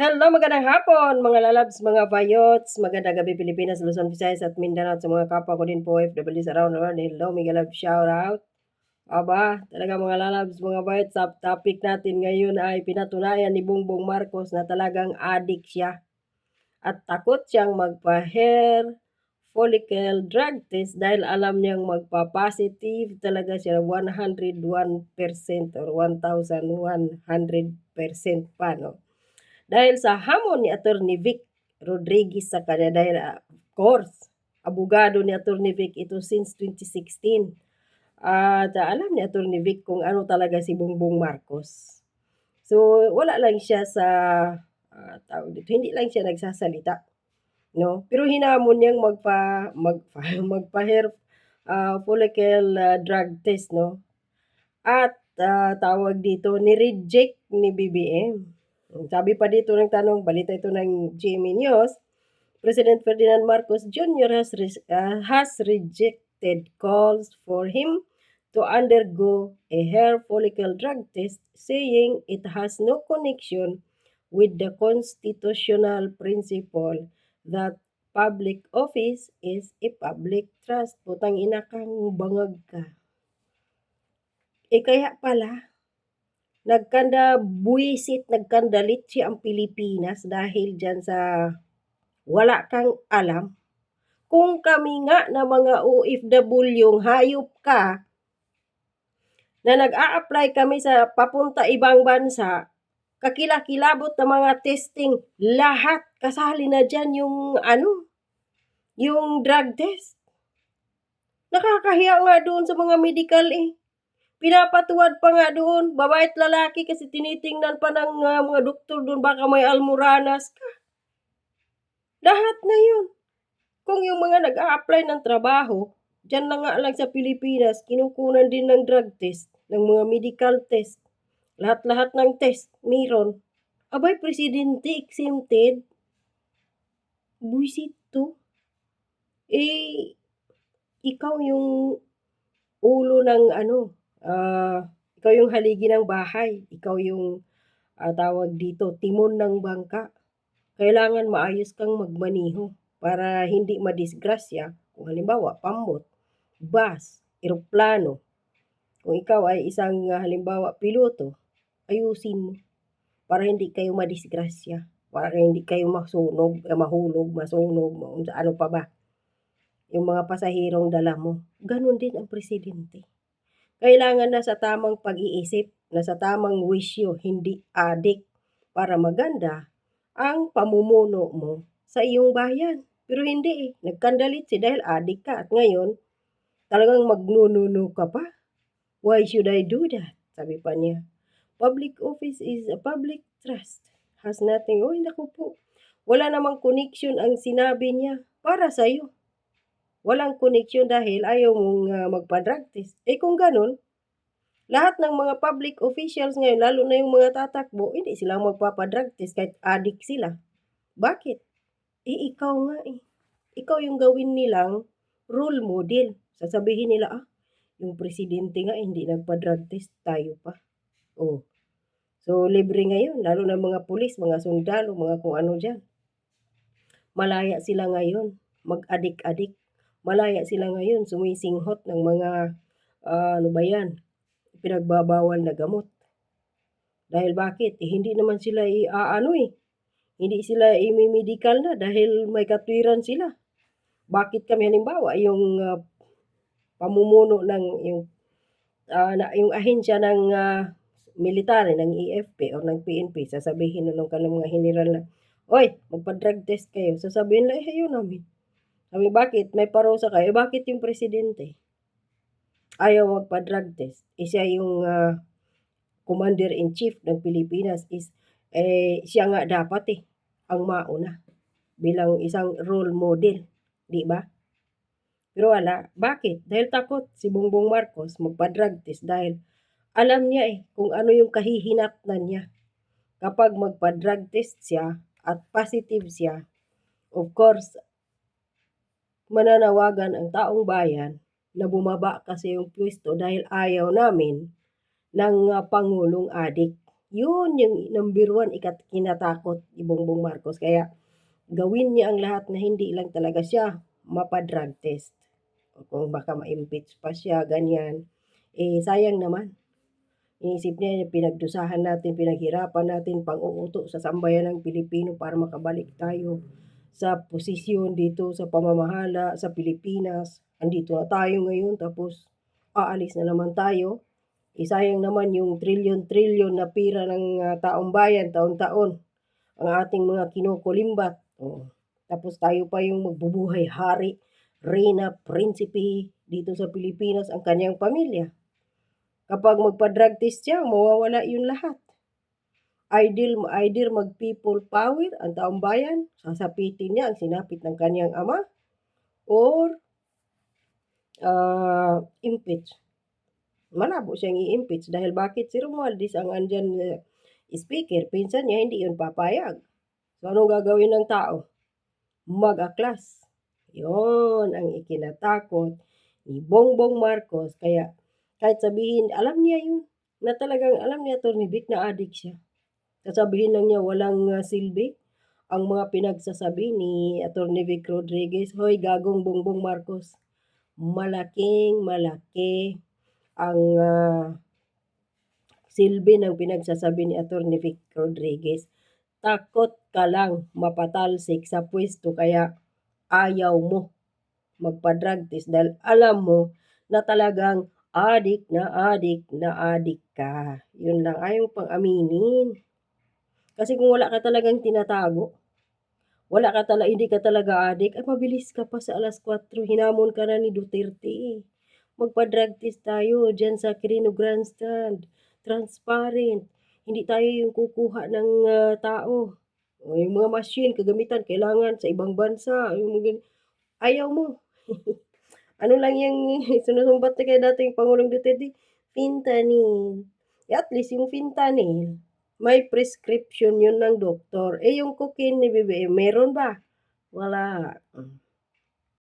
Hello, magandang hapon mga lalabs, mga bayots, magandang gabi Pilipinas, Luzon, Visayas at Mindanao at sa mga kapwa ko din po OFWs around the world. Hello, mega love shout out. Aba, talaga mga lalabs, mga bayots, top topic natin ngayon ay pinatunayan ni Bongbong Marcos na talagang addict siya. At takot siyang magpa-hair follicle drug test dahil alam niyang magpa-positive talaga siya 101% or 1,100% pa, no? Dahil sa hamon ni Attorney Vic Rodriguez sa kanya dahil uh, of course, abogado ni Attorney Vic ito since 2016. At uh, alam ni Attorney Vic kung ano talaga si Bongbong Marcos. So wala lang siya sa uh, tawag dito, hindi lang siya nagsasalita. No? Pero hinamon niyang magpa magpa magpa hair uh, follicle uh, drug test no. At uh, tawag dito ni reject ni BBM sabi pa dito ng tanong, balita ito ng GMA News, President Ferdinand Marcos Jr. has, re- uh, has rejected calls for him to undergo a hair follicle drug test, saying it has no connection with the constitutional principle that public office is a public trust. Putang ina kang bangag ka. Eh kaya pala, nagkanda buwisit, nagkandalit siya ang Pilipinas dahil dyan sa wala kang alam. Kung kami nga na mga OFW hayop ka, na nag-a-apply kami sa papunta ibang bansa, kakilakilabot na mga testing, lahat kasali na dyan yung ano, yung drug test. Nakakahiya nga doon sa mga medical eh. Pinapatuwad pa nga doon, babae lalaki kasi tinitingnan pa ng uh, mga doktor doon baka may almoranas ka. Lahat na yun. Kung yung mga nag-a-apply ng trabaho, dyan na nga lang sa Pilipinas, kinukunan din ng drug test, ng mga medical test. Lahat-lahat ng test, meron. Abay, presidente exempted. Buisit to. Eh, ikaw yung ulo ng ano, uh, ikaw yung haligi ng bahay, ikaw yung uh, tawag dito, timon ng bangka. Kailangan maayos kang magmaniho para hindi madisgrasya kung halimbawa pambot, bus, eroplano. Kung ikaw ay isang uh, halimbawa piloto, ayusin mo para hindi kayo madisgrasya, para hindi kayo masunog, eh, mahulog, masunog, ano pa ba. Yung mga pasahirong dala mo. Ganon din ang presidente. Kailangan na sa tamang pag-iisip, na sa tamang wisyo, hindi adik para maganda ang pamumuno mo sa iyong bayan. Pero hindi eh, nagkandalit si dahil adik ka at ngayon talagang magnununo ka pa. Why should I do that? Sabi pa niya. Public office is a public trust. Has nothing. Oh, naku po. Wala namang connection ang sinabi niya para sa iyo walang connection dahil ayaw mong uh, magpa-drug test. Eh kung ganun, lahat ng mga public officials ngayon, lalo na yung mga tatakbo, hindi sila magpapa-drug test kahit addict sila. Bakit? Eh ikaw nga eh. Ikaw yung gawin nilang role model. Sasabihin nila, ah, yung presidente nga hindi nagpa-drug test, tayo pa. Oh. So, libre ngayon, lalo na mga pulis, mga sundalo, mga kung ano dyan. Malaya sila ngayon, mag-adik-adik malaya sila ngayon sumisinghot ng mga uh, ano ba yan, pinagbabawal na gamot. Dahil bakit? Eh, hindi naman sila i-ano eh. Hindi sila i-medical na dahil may katwiran sila. Bakit kami halimbawa yung uh, pamumuno ng yung uh, na, yung ahensya ng uh, military ng EFP o ng PNP sasabihin nung kanang mga general na Oy, magpa-drug test kayo. Sasabihin lang, eh, yun namin. Sabi, bakit? May parusa kayo. Eh, bakit yung presidente? Ayaw magpa-drug test. Eh, siya yung uh, commander-in-chief ng Pilipinas is, eh, siya nga dapat eh, ang mauna bilang isang role model. Di ba? Pero wala. Bakit? Dahil takot si Bongbong Marcos magpa-drug test dahil alam niya eh kung ano yung kahihinatnan niya. Kapag magpa-drug test siya at positive siya, of course, mananawagan ang taong bayan na bumaba kasi yung pwesto dahil ayaw namin ng uh, Pangulong Adik. Yun yung number 1 ikat kinatakot ni Bongbong Marcos kaya gawin niya ang lahat na hindi lang talaga siya mapa-drug test. O kung baka ma-impeach pa siya, ganyan. Eh, sayang naman. Iniisip niya pinagdusahan natin, pinaghirapan natin, pang-uuto sa sambayan ng Pilipino para makabalik tayo sa posisyon dito sa pamamahala sa Pilipinas. Andito na tayo ngayon tapos aalis na naman tayo. Eh, sayang naman yung trilyon-trilyon na pira ng ah, taong bayan taon-taon ang ating mga kinukulimbat. Oh. Tapos tayo pa yung magbubuhay hari, reyna, prinsipe dito sa Pilipinas ang kanyang pamilya. Kapag magpa-drug test siya, mawawala yun lahat. Ideal, either mag-people power ang taong bayan, sasapitin niya ang sinapit ng kanyang ama, or ah, impeach. Malabo siyang i-impeach dahil bakit si Romualdez ang andyan uh, speaker, pinsan niya hindi yun papayag. So, anong gagawin ng tao? Mag-aklas. Yun ang ikinatakot ni Bongbong Marcos. Kaya kahit sabihin, alam niya yun, na talagang alam niya Tony Vic na adik siya. Sasabihin lang niya walang uh, silbi ang mga pinagsasabi ni Atty. Vic Rodriguez, Hoy, gagong Bongbong Marcos, malaking malaki ang uh, silbi ng pinagsasabi ni Atty. Vic Rodriguez. Takot ka lang mapatalsik sa pwesto kaya ayaw mo magpa-drug test dahil alam mo na talagang adik na adik na adik ka. Yun lang, ayaw pang aminin. Kasi kung wala ka talagang tinatago, wala ka talaga, hindi ka talaga adik, ay mabilis ka pa sa alas 4, hinamon ka na ni Duterte. Magpa-drug test tayo dyan sa Quirino Grandstand. Transparent. Hindi tayo yung kukuha ng uh, tao. O, yung mga machine, kagamitan, kailangan sa ibang bansa. Yung mga, ayaw mo. ano lang yung sinusumbat na kay dating Pangulong Duterte? Fentanyl. At least yung fentanyl, may prescription yun ng doktor. Eh, yung cocaine ni BBM, meron ba? Wala.